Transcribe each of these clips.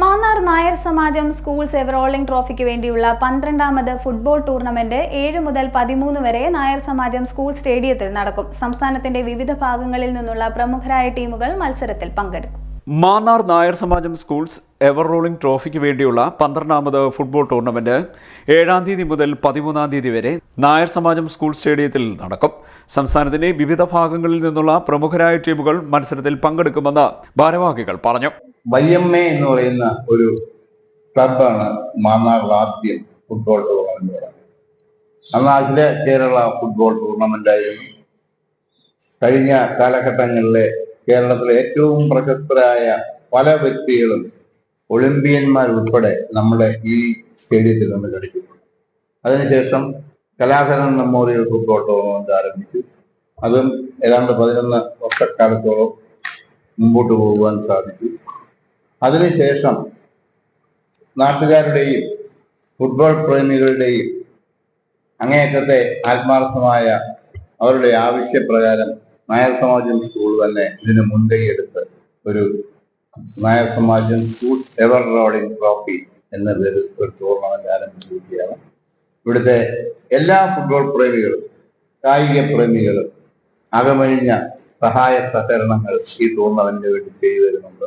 Mannar Nair Samajam schools ever rolling ട്രോഫിക്ക് വേണ്ടിയുള്ള പന്ത്രണ്ടാമത് football tournament ഏഴ് മുതൽ പതിമൂന്ന് വരെ നായർ സമാജം സ്കൂൾ സ്റ്റേഡിയത്തിൽ നടക്കും. സംസ്ഥാനത്തിന്റെ വിവിധ ഭാഗങ്ങളിൽ നിന്നുള്ള പ്രമുഖരായ ടീമുകൾ മത്സരത്തിൽ പങ്കെടുക്കും. Mannar Nair Samajam schools ever rolling ട്രോഫിക്ക് വേണ്ടിയുള്ള പന്ത്രണ്ടാമത് ഫുട്ബോൾ ടൂർണമെന്റ് ഏഴാം തീയതി മുതൽ പതിമൂന്നാം തീയതി വരെ നായർ സമാജം സ്കൂൾ സ്റ്റേഡിയത്തിൽ നടക്കും. സംസ്ഥാനത്തിന്റെ വിവിധ ഭാഗങ്ങളിൽ നിന്നുള്ള പ്രമുഖരായ ടീമുകൾ മത്സരത്തിൽ പങ്കെടുക്കുമെന്ന് ഭാരവാഹികൾ പറഞ്ഞു. വയ്യമ്മ എന്ന് പറയുന്ന ഒരു ക്ലബാണ് മാന്നാറിൽ ആദ്യം ഫുട്ബോൾ ടൂർണമെന്റ് അന്ന് അഖില കേരള ഫുട്ബോൾ ടൂർണമെന്റ് ആയിരുന്നു. കഴിഞ്ഞ കാലഘട്ടങ്ങളിലെ കേരളത്തിലെ ഏറ്റവും പ്രശസ്തരായ പല വ്യക്തികളും ഒളിമ്പിയന്മാരുൾപ്പെടെ നമ്മുടെ ഈ സ്റ്റേഡിയത്തിൽ നിന്ന് കളിക്കുന്നു. അതിനുശേഷം കലാഹരൻ മെമ്മോറിയൽ ഫുട്ബോൾ ടൂർണമെന്റ് ആരംഭിച്ചു. അതും ഏതാണ്ട് പതിനൊന്ന് വർഷക്കാലത്തോളം മുമ്പോട്ട് പോകുവാൻ സാധിച്ചു. അതിനുശേഷം നാട്ടുകാരുടെയും ഫുട്ബോൾ പ്രേമികളുടെയും അങ്ങേയറ്റത്തെ ആത്മാർത്ഥമായ അവരുടെ ആവശ്യപ്രകാരം നായർ സമാജം സ്കൂൾ തന്നെ ഇതിന് മുൻകൈയെടുത്ത് ഒരു Nair Samajam school ever rolling trophy എന്ന പേരിൽ ഒരു ടൂർണമെന്റ് ആരംഭിച്ചിരിക്കുകയാണ്. ഇവിടുത്തെ എല്ലാ ഫുട്ബോൾ പ്രേമികളും കായിക പ്രേമികളും അകമഴിഞ്ഞ സഹായ സഹകരണങ്ങൾ ഈ ടൂർണമെന്റിന് വേണ്ടി ചെയ്തു വരുന്നുണ്ട്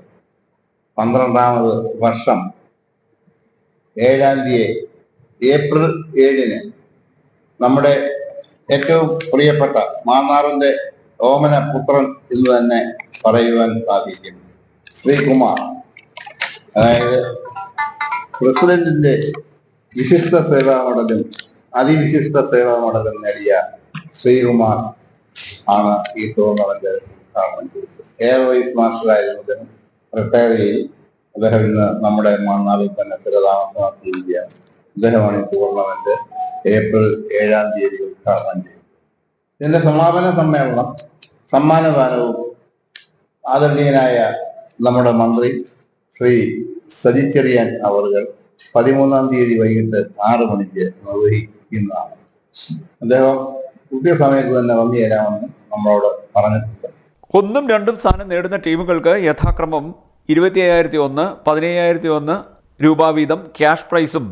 പന്ത്രണ്ടാമത് വർഷം ഏഴാം തീയതി ഏപ്രിൽ ഏഴിന് നമ്മുടെ ഏറ്റവും പ്രിയപ്പെട്ട മാന്നാറിന്റെ ഓമന പുത്രൻ എന്ന് തന്നെ പറയുവാൻ സാധിക്കും. ശ്രീകുമാർ. അതായത് പ്രസിഡന്റിന്റെ വിശിഷ്ട സേവാ മോഡലും അതിവിശിഷ്ട സേവാ മോഡലും നേടിയ ശ്രീകുമാർ ആണ് ഈ ടൂർണമെന്റ് ഉദ്ഘാടനം ചെയ്തത്. എയർ റിട്ടയർ ചെയ്തു അദ്ദേഹം ഇന്ന് നമ്മുടെ മണ്ണാളിൽ തന്നെ സ്ഥിരതാമസമാക്കിയിരിക്കുകയാണ് അദ്ദേഹമാണ് ഈ ടൂർണമെന്റ് ഏപ്രിൽ ഏഴാം തീയതി ഉദ്ഘാടനം ചെയ്തത് ഇതിന്റെ സമാപന സമ്മേളനം സമ്മാനദാനവും ആദരണീയനായ നമ്മുടെ മന്ത്രി ശ്രീ സജി ചെറിയാൻ പതിമൂന്നാം തീയതി വൈകിട്ട് ആറ് മണിക്ക് നിർവഹിക്കുന്നതാണ്. അദ്ദേഹം കൃത്യസമയത്ത് തന്നെ വന്നു തരാമെന്ന് നമ്മളോട് പറഞ്ഞിട്ടുണ്ട്. ഒന്നും രണ്ടും സ്ഥാനം നേടുന്ന ടീമുകൾക്ക് യഥാക്രമം ഇരുപത്തി അയ്യായിരത്തി ഒന്ന് പതിനയ്യായിരത്തി ഒന്ന് രൂപ വീതം ക്യാഷ് പ്രൈസും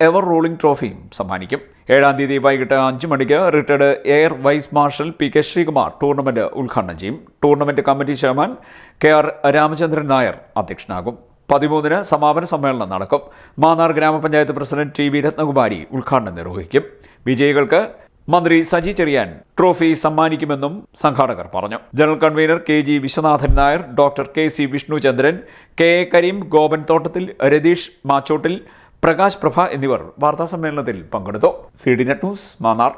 എവർ റൂളിംഗ് ട്രോഫിയും സമ്മാനിക്കും. ഏഴാം തീയതി വൈകിട്ട് അഞ്ച് മണിക്ക് retired air vice marshal P K Sreekumar tournament ഉദ്ഘാടനം ചെയ്യും. Tournament committee chairman K R Ramachandran Nair അധ്യക്ഷനാകും. പതിമൂന്നിന് സമാപന സമ്മേളനം നടക്കും. മാന്നാർ ഗ്രാമപഞ്ചായത്ത് പ്രസിഡന്റ് ടി വി രത്നകുമാരി ഉദ്ഘാടനം നിർവഹിക്കും. വിജയികൾക്ക് മന്ത്രി സജി ചെറിയാൻ ട്രോഫി സമ്മാനിക്കുമെന്നും സംഘാടകർ പറഞ്ഞു. General convener K G Viswanathan Nair doctor K C Vishnuchandran K A Kareem Gopan Thottathil Ratheesh Machottil Prakash Prabha എന്നിവർ വാർത്താ സമ്മേളനത്തിൽ പങ്കെടുത്തു. C D net news Mannar.